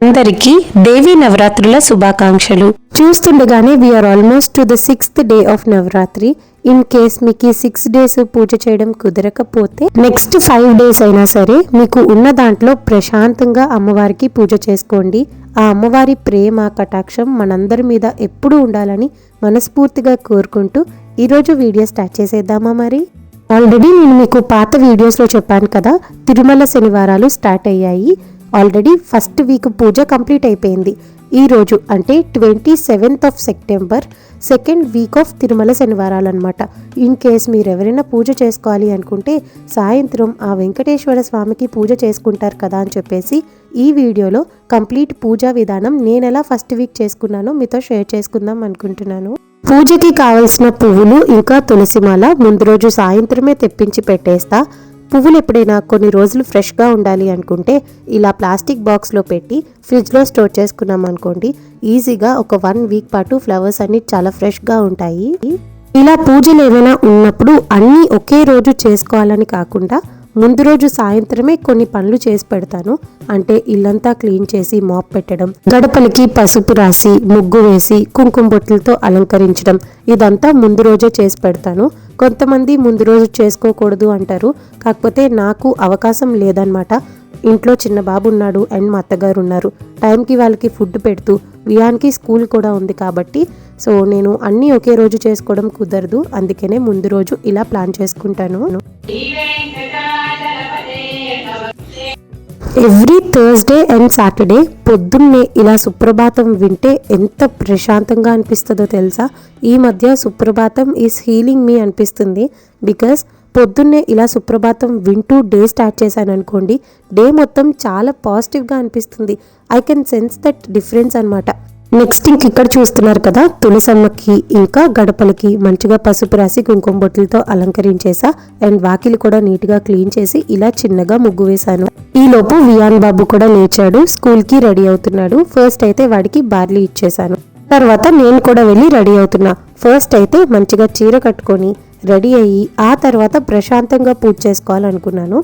అందరికీ దేవి నవరాత్రుల శుభాకాంక్షలు. చూస్తుండగానే we are almost to the sixth day of Navaratri. In case మీకు సిక్స్ డేస్ పూజ చేయడం కుదరకపోతే నెక్స్ట్ ఫైవ్ డేస్ అయినా సరే మీకు ఉన్న దాంట్లో ప్రశాంతంగా అమ్మవారికి పూజ చేసుకోండి. ఆ అమ్మవారి ప్రేమ కటాక్షం మనందరి మీద ఎప్పుడూ ఉండాలని మనస్ఫూర్తిగా కోరుకుంటూ ఈరోజు వీడియో స్టార్ట్ చేసేద్దామా మరి? ఆల్రెడీ నేను మీకు పాత వీడియోస్లో చెప్పాను కదా తిరుమల శనివారాలు స్టార్ట్ అయ్యాయి. ఆల్రెడీ ఫస్ట్ వీక్ పూజ కంప్లీట్ అయిపోయింది. ఈరోజు అంటే twenty seventh of September second week of Tirumala శనివారాలు అనమాట ఇన్ కేస్ మీరు ఎవరైనా పూజ చేసుకోవాలి అనుకుంటే సాయంత్రం ఆ వెంకటేశ్వర స్వామికి పూజ చేసుకుంటారు కదా అని చెప్పేసి ఈ వీడియోలో కంప్లీట్ పూజా విధానం నేను ఎలా ఫస్ట్ వీక్ చేసుకున్నానో మీతో షేర్ చేసుకుందాం అనుకుంటున్నాను. పూజకి కావలసిన పువ్వులు ఇంకా తులసిమాల ముందు రోజు సాయంత్రమే తెప్పించి పెట్టేస్తా. పువ్వులు ఎప్పుడైనా కొన్ని రోజులు ఫ్రెష్గా ఉండాలి అనుకుంటే ఇలా ప్లాస్టిక్ బాక్స్లో పెట్టి ఫ్రిడ్జ్లో స్టోర్ చేసుకున్నాం అనుకోండి ఈజీగా ఒక వన్ వీక్ పాటు ఫ్లవర్స్ అన్ని చాలా ఫ్రెష్గా ఉంటాయి. ఇలా పూజలు ఏమైనా ఉన్నప్పుడు అన్నీ ఒకే రోజు చేసుకోవాలని కాకుండా ముందు రోజు సాయంత్రమే కొన్ని పనులు చేసి పెడతాను. అంటే ఇల్లంతా క్లీన్ చేసి మాప్ పెట్టడం గడపలకి పసుపు రాసి ముగ్గు వేసి కుంకుమ బొట్లతో అలంకరించడం ఇదంతా ముందు రోజే చేసి పెడతాను. కొంతమంది ముందు రోజు చేసుకోకూడదు అంటారు. కాకపోతే నాకు అవకాశం లేదనమాట ఇంట్లో చిన్న బాబు ఉన్నాడు అండ్ మా అత్తగారు ఉన్నారు టైంకి వాళ్ళకి ఫుడ్ పెడుతూ వియాన్కి స్కూల్ కూడా ఉంది కాబట్టి సో నేను అన్నీ ఒకే రోజు చేసుకోవడం కుదరదు. అందుకనే ముందు రోజు ఇలా ప్లాన్ చేసుకుంటాను. ఎవ్రీ థర్స్డే అండ్ సాటర్డే పొద్దున్నే ఇలా సుప్రభాతం వింటే ఎంత ప్రశాంతంగా అనిపిస్తుందో తెలుసా? ఈ మధ్య సుప్రభాతం ఈస్ హీలింగ్ మీ అనిపిస్తుంది. బికాస్ పొద్దున్నే ఇలా సుప్రభాతం వింటూ డే స్టార్ట్ చేశాను అనుకోండి డే మొత్తం చాలా పాజిటివ్గా అనిపిస్తుంది. I can sense that difference అనమాట నెక్స్ట్ ఇంక ఇక్కడ చూస్తున్నారు కదా తులసమ్మకి ఇంకా గడపలకి మంచిగా పసుపు రాసి కుంకుమ బొట్లతో అలంకరించేసా. అండ్ వాకిలి కూడా నీట్గా క్లీన్ చేసి ఇలా చిన్నగా ముగ్గు వేశాను. ఈ లోపు వియాన్ బాబు కూడా లేచాడు స్కూల్కి రెడీ అవుతున్నాడు. ఫస్ట్ అయితే వాడికి బార్లీ ఇచ్చేసాను తర్వాత నేను కూడా వెళ్ళి రెడీ అవుతున్నా. ఫస్ట్ అయితే మంచిగా చీర కట్టుకొని రెడీ అయ్యి ఆ తర్వాత ప్రశాంతంగా పూజ చేసుకోవాలనుకున్నాను.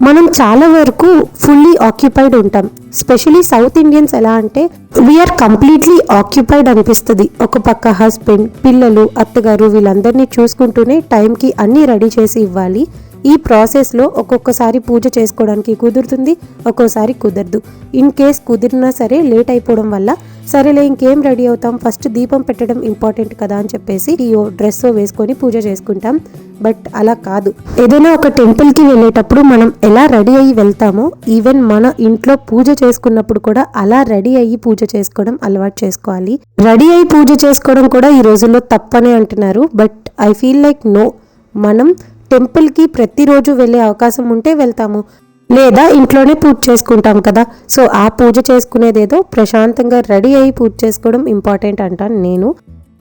మనం చాలా వరకు ఫుల్లీ ఆక్యుపైడ్ ఉంటాం. స్పెషలీ సౌత్ ఇండియన్స్ ఎలా అంటే వీఆర్ కంప్లీట్లీ ఆక్యుపైడ్ అనిపిస్తుంది. ఒక పక్క హస్బెండ్ పిల్లలు అత్తగారు వీళ్ళందరినీ చూసుకుంటూనే టైంకి అన్నీ రెడీ చేసి ఇవ్వాలి. ఈ ప్రాసెస్లో ఒక్కొక్కసారి పూజ చేసుకోవడానికి కుదురుతుంది ఒక్కోసారి కుదరదు. ఇన్ కేస్ కుదిరినా సరే లేట్ అయిపోవడం వల్ల సరేలే ఇంకేం రెడీ అవుతాం ఫస్ట్ దీపం పెట్టడం ఇంపార్టెంట్ కదా అని చెప్పేసి ఈ డ్రెస్ వేసుకొని పూజ చేసుకుంటాం. బట్ అలా కాదు. ఏదైనా ఒక టెంపుల్కి వెళ్ళేటప్పుడు మనం ఎలా రెడీ అయ్యి వెళ్తామో ఈవెన్ మన ఇంట్లో పూజ చేసుకున్నప్పుడు కూడా అలా రెడీ అయ్యి పూజ చేసుకోవడం అలవాటు చేసుకోవాలి. రెడీ అయ్యి పూజ చేసుకోవడం కూడా ఈ రోజుల్లో తప్పనే అంటున్నారు. But I feel like no మనం టెంపుల్కి ప్రతిరోజు వెళ్ళే అవకాశం ఉంటే వెళ్తాము. లేదా ఇంట్లోనే పూజ చేసుకుంటాం కదా. సో ఆ పూజ చేసుకునేదేదో ప్రశాంతంగా రెడీ అయ్యి పూజ చేసుకోవడం ఇంపార్టెంట్ అంటాను నేను.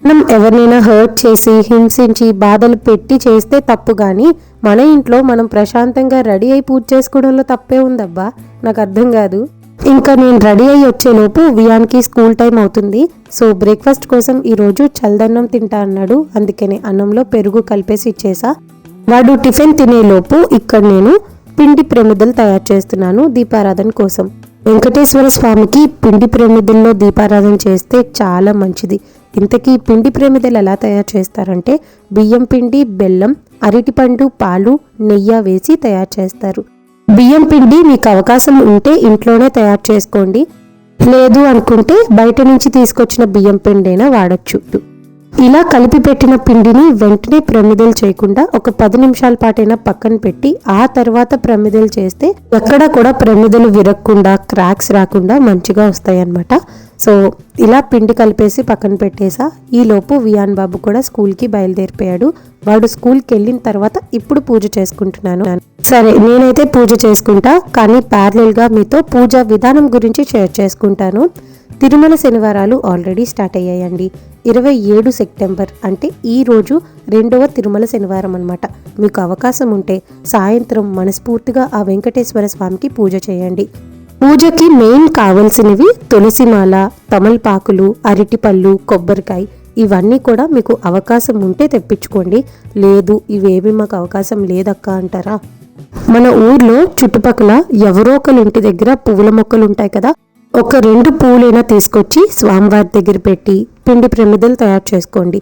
మనం ఎవరినైనా హర్ట్ చేసి హింసించి బాధలు పెట్టి చేస్తే తప్పు కానీ మన ఇంట్లో మనం ప్రశాంతంగా రెడీ అయి పూజ చేసుకోవడంలో తప్పే ఉందబ్బా. నాకు అర్థం కాదు. ఇంకా నేను రెడీ అయ్యి వచ్చేలోపు వియాన్కి స్కూల్ టైం అవుతుంది. సో బ్రేక్ఫాస్ట్ కోసం ఈరోజు చల్దన్నం తింటా అన్నాడు. అందుకనే అన్నంలో పెరుగు కలిపేసి ఇచ్చేసా. వాడు టిఫిన్ తినేలోపు ఇక్కడ నేను పిండి ప్రమిదలు తయారు చేస్తున్నాను దీపారాధన కోసం. వెంకటేశ్వర స్వామికి పిండి ప్రమిదల్లో దీపారాధన చేస్తే చాలా మంచిది. ఇంతకీ పిండి ప్రమిదలు ఎలా తయారు చేస్తారంటే బియ్యం పిండి బెల్లం అరటిపండు పాలు నెయ్యి వేసి తయారు చేస్తారు. బియ్యం పిండి మీకు అవకాశం ఉంటే ఇంట్లోనే తయారు చేసుకోండి. లేదు అనుకుంటే బయట నుంచి తీసుకొచ్చిన బియ్యం పిండైనా వాడచ్చు. ఇలా కలిపి పెట్టిన పిండిని వెంటనే ప్రమిదలు చేయకుండా ఒక పది నిమిషాల పాటైనా పక్కన పెట్టి ఆ తర్వాత ప్రమిదలు చేస్తే ఎక్కడ కూడా ప్రమిదలు విరగకుండా క్రాక్స్ రాకుండా మంచిగా వస్తాయి అన్నమాట సో ఇలా పిండి కలిపేసి పక్కన పెట్టేసా. ఈలోపు వియాన్ బాబు కూడా స్కూల్కి బయలుదేరిపోయాడు. వాడు స్కూల్కి వెళ్ళిన తర్వాత ఇప్పుడు పూజ చేసుకుంటున్నాను. సరే నేనైతే పూజ చేసుకుంటా కానీ ప్యారలల్గా మీతో పూజ విధానం గురించి షేర్ చేసుకుంటాను. తిరుమల శనివారాలు ఆల్రెడీ స్టార్ట్ అయ్యాయండి. ఇరవై ఏడు సెప్టెంబర్ అంటే ఈరోజు రెండవ తిరుమల శనివారం అనమాట మీకు అవకాశం ఉంటే సాయంత్రం మనస్ఫూర్తిగా ఆ వెంకటేశ్వర స్వామికి పూజ చేయండి. పూజకి మెయిన్ కావాల్సినవి తులసిమాల తమలపాకులు అరటిపళ్ళు కొబ్బరికాయ ఇవన్నీ కూడా మీకు అవకాశం ఉంటే తెప్పించుకోండి. లేదు ఇవేవి మాకు అవకాశం లేదక్క అంటారా? మన ఊర్లో చుట్టుపక్కల ఎవరో ఒకరి ఇంటి దగ్గర పువ్వుల మొక్కలు ఉంటాయి కదా ఒక రెండు పూలైనా తీసుకొచ్చి స్వామివారి దగ్గర పెట్టి పిండి ప్రమిదలు తయారు చేసుకోండి.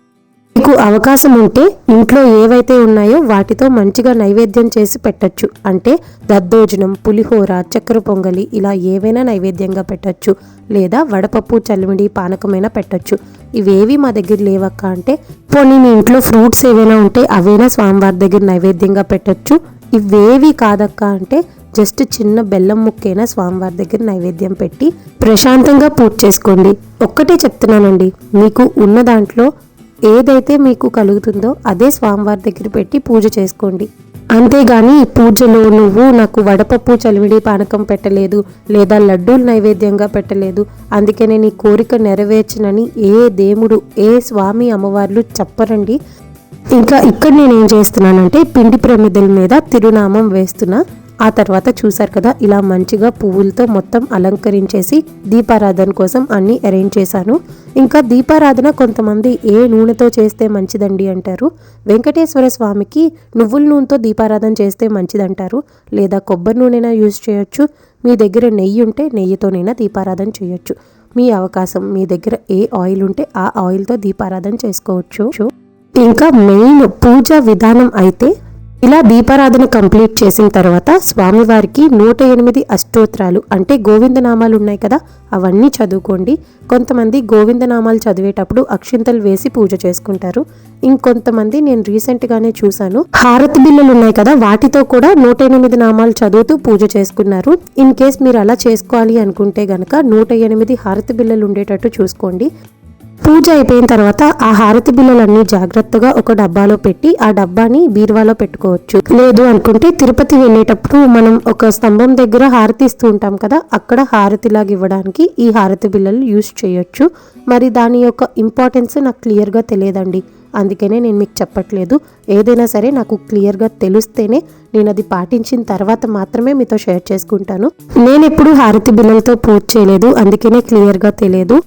మీకు అవకాశం ఉంటే ఇంట్లో ఏవైతే ఉన్నాయో వాటితో మంచిగా నైవేద్యం చేసి పెట్టచ్చు. అంటే దద్దోజనం పులిహోర చక్కెర పొంగలి ఇలా ఏవైనా నైవేద్యంగా పెట్టచ్చు. లేదా వడపప్పు చల్లిమిడి పానకమైనా పెట్టచ్చు. ఇవేవి మా దగ్గర లేవక్క అంటే పోనీ మీ ఇంట్లో ఫ్రూట్స్ ఏవైనా ఉంటే అవైనా స్వామివారి దగ్గర నైవేద్యంగా పెట్టచ్చు? ఇవేవి కాదక్క అంటే జస్ట్ చిన్న బెల్లం ముక్కైనా స్వామివారి దగ్గర నైవేద్యం పెట్టి ప్రశాంతంగా పూజ చేసుకోండి. ఒక్కటే చెప్తున్నానండి మీకు ఉన్న దాంట్లో ఏదైతే మీకు కలుగుతుందో అదే స్వామివారి దగ్గర పెట్టి పూజ చేసుకోండి. అంతేగాని పూజలో నువ్వు నాకు వడపప్పు చలిమిడి పానకం పెట్టలేదు లేదా లడ్డూలు నైవేద్యంగా పెట్టలేదు అందుకనే నీ కోరిక నెరవేర్చనని ఏ దేవుడు ఏ స్వామి అమ్మవార్లు చెప్పరండి. ఇంకా ఇక్కడ నేను ఏం చేస్తున్నానంటే పిండి ప్రమిదల మీద తిరునామం వేస్తున్నా. ఆ తర్వాత చూసారు కదా ఇలా మంచిగా పువ్వులతో మొత్తం అలంకరించేసి దీపారాధన కోసం అన్ని అరేంజ్ చేశాను. ఇంకా దీపారాధన కొంతమంది ఏ నూనెతో చేస్తే మంచిదండి అంటారు? వెంకటేశ్వర స్వామికి నువ్వుల నూనెతో దీపారాధన చేస్తే మంచిదంటారు? లేదా కొబ్బరి నూనెనా యూజ్ చేయొచ్చు? మీ దగ్గర నెయ్యి ఉంటే నెయ్యితోనైనా దీపారాధన చేయొచ్చు. మీ అవకాశం మీ దగ్గర ఏ ఆయిల్ ఉంటే ఆ ఆయిల్తో దీపారాధన చేసుకోవచ్చు. ఇంకా మెయిన్ పూజా విధానం అయితే ఇలా దీపారాధన కంప్లీట్ చేసిన తర్వాత స్వామివారికి నూట ఎనిమిది అష్టోత్రాలు అంటే గోవిందనామాలు ఉన్నాయి కదా అవన్నీ చదువుకోండి. కొంతమంది గోవిందనామాలు చదివేటప్పుడు అక్షింతలు వేసి పూజ చేసుకుంటారు. ఇంకొంతమంది నేను రీసెంట్గానే చూశాను. హారతి బిల్లలు ఉన్నాయి కదా వాటితో కూడా నూట ఎనిమిది నామాలు చదువుతూ పూజ చేసుకున్నారు. ఇన్ కేస్ మీరు అలా చేసుకోవాలి అనుకుంటే గనక నూట ఎనిమిది హారతి బిల్లలు ఉండేటట్టు చూసుకోండి. పూజ అయిపోయిన తర్వాత ఆ హారతి బిల్లలన్నీ జాగ్రత్తగా ఒక డబ్బాలో పెట్టి ఆ డబ్బాని బీరువాలో పెట్టుకోవచ్చు. లేదు అనుకుంటే తిరుపతి వెళ్ళేటప్పుడు మనం ఒక స్తంభం దగ్గర హారతి ఇస్తూ ఉంటాం కదా అక్కడ హారతిలాగా ఇవ్వడానికి ఈ హారతి బిల్లలు యూస్ చేయొచ్చు. మరి దాని యొక్క ఇంపార్టెన్స్ నాకు క్లియర్గా తెలియదండి. అందుకనే నేను మీకు చెప్పట్లేదు. ఏదైనా సరే నాకు క్లియర్గా తెలిస్తేనే నేను అది పాటించిన తర్వాత మాత్రమే మీతో షేర్ చేసుకుంటాను. నేను ఎప్పుడు హారతి బిల్లలతో పూజ చేయలేదు. అందుకనే క్లియర్గా తెలియదు.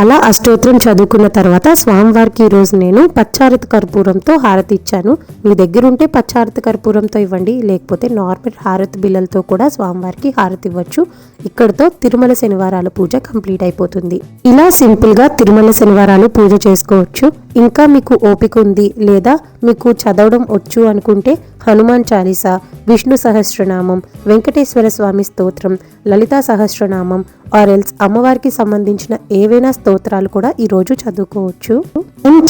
అలా అష్టోత్రం చదువుకున్న తర్వాత స్వామివారికి ఈరోజు నేను పచ్చారత కర్పూరంతో హారతి ఇచ్చాను. మీ దగ్గర ఉంటే పచ్చారత కర్పూరంతో ఇవ్వండి లేకపోతే నార్మల్ హారతి బిల్లలతో కూడా స్వామివారికి హారతి ఇవ్వచ్చు. ఇక్కడతో తిరుమల శనివారాల పూజ కంప్లీట్ అయిపోతుంది. ఇలా సింపుల్గా తిరుమల శనివారాలు పూజ చేసుకోవచ్చు. ఇంకా మీకు ఓపిక ఉంది లేదా మీకు చదవడం వచ్చు అనుకుంటే హనుమాన్ చాలీసా విష్ణు సహస్రనామం వెంకటేశ్వర స్వామి స్తోత్రం లలితా సహస్రనామం ఆర్ఎల్స్ అమ్మవారికి సంబంధించిన ఏవైనా స్తోత్రాలు కూడా ఈరోజు చదువుకోవచ్చు.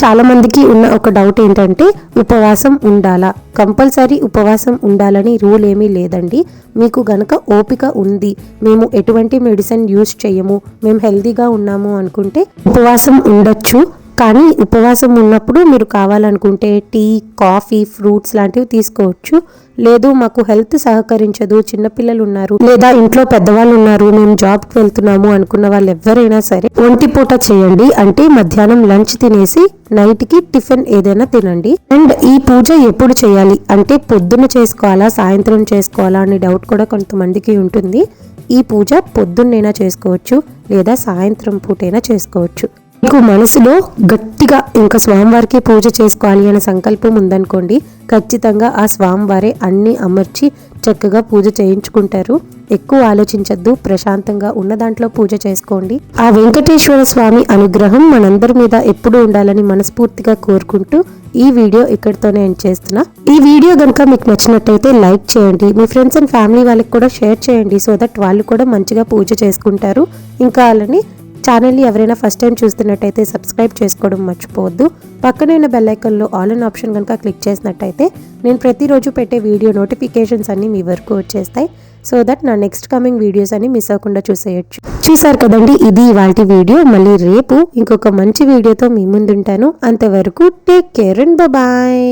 చాలా మందికి ఉన్న ఒక డౌట్ ఏంటంటే ఉపవాసం ఉండాలా? కంపల్సరీ ఉపవాసం ఉండాలని రూల్ ఏమీ లేదండి. మీకు గనక ఓపిక ఉంది మేము ఎటువంటి మెడిసిన్ యూస్ చేయము మేము హెల్దీగా ఉన్నాము అనుకుంటే ఉపవాసం ఉండొచ్చు. కానీ ఉపవాసం ఉన్నప్పుడు మీరు కావాలనుకుంటే టీ కాఫీ ఫ్రూట్స్ లాంటివి తీసుకోవచ్చు. లేదు మాకు హెల్త్ సహకరించదు చిన్నపిల్లలు ఉన్నారు లేదా ఇంట్లో పెద్దవాళ్ళు ఉన్నారు మేము జాబ్కి వెళ్తున్నాము అనుకున్న వాళ్ళు ఎవరైనా సరే ఒంటి పూట చేయండి. అంటే మధ్యాహ్నం లంచ్ తినేసి నైట్కి టిఫిన్ ఏదైనా తినండి. అండ్ ఈ పూజ ఎప్పుడు చేయాలి? అంటే పొద్దున చేసుకోవాలా సాయంత్రం చేసుకోవాలా అనే డౌట్ కూడా కొంతమందికి ఉంటుంది. ఈ పూజ పొద్దున్నైనా చేసుకోవచ్చు లేదా సాయంత్రం పూటైనా చేసుకోవచ్చు. మీకు మనసులో గట్టిగా ఇంకా స్వామివారికి పూజ చేసుకోవాలి అనే సంకల్పం ఉందనుకోండి ఖచ్చితంగా ఆ స్వామివారే అన్ని అమర్చి చక్కగా పూజ చేయించుకుంటారు. ఎక్కువ ఆలోచించద్దు ప్రశాంతంగా ఉన్న దాంట్లో పూజ చేసుకోండి. ఆ వెంకటేశ్వర స్వామి అనుగ్రహం మనందరి మీద ఎప్పుడూ ఉండాలని మనస్ఫూర్తిగా కోరుకుంటూ ఈ వీడియో ఇక్కడితోనే ఎండ్ చేస్తున్నా. ఈ వీడియో కనుక మీకు నచ్చినట్టయితే లైక్ చేయండి మీ ఫ్రెండ్స్ అండ్ ఫ్యామిలీ వాళ్ళకి కూడా షేర్ చేయండి సో దట్ వాళ్ళు కూడా మంచిగా పూజ చేసుకుంటారు. ఇంకా వాళ్ళని ఛానల్ని ఎవరైనా ఫస్ట్ టైం చూస్తున్నట్టయితే సబ్స్క్రైబ్ చేసుకోవడం మర్చిపోవద్దు. పక్కనైన బెల్ ఐకన్లో ఆల్ అన్ ఆప్షన్ కనుక క్లిక్ చేసినట్టయితే నేను ప్రతిరోజు పెట్టే వీడియో నోటిఫికేషన్స్ అన్నీ మీ వరకు వచ్చేస్తాయి. సో దట్ నా నెక్స్ట్ కమింగ్ వీడియోస్ అన్ని మిస్ అవ్వకుండా చూసేయచ్చు. చూసారు కదండి ఇది ఇవాళ వీడియో. మళ్ళీ రేపు ఇంకొక మంచి వీడియోతో మీ ముందుంటాను. అంతవరకు టేక్ కేర్ అండ్ బాయ్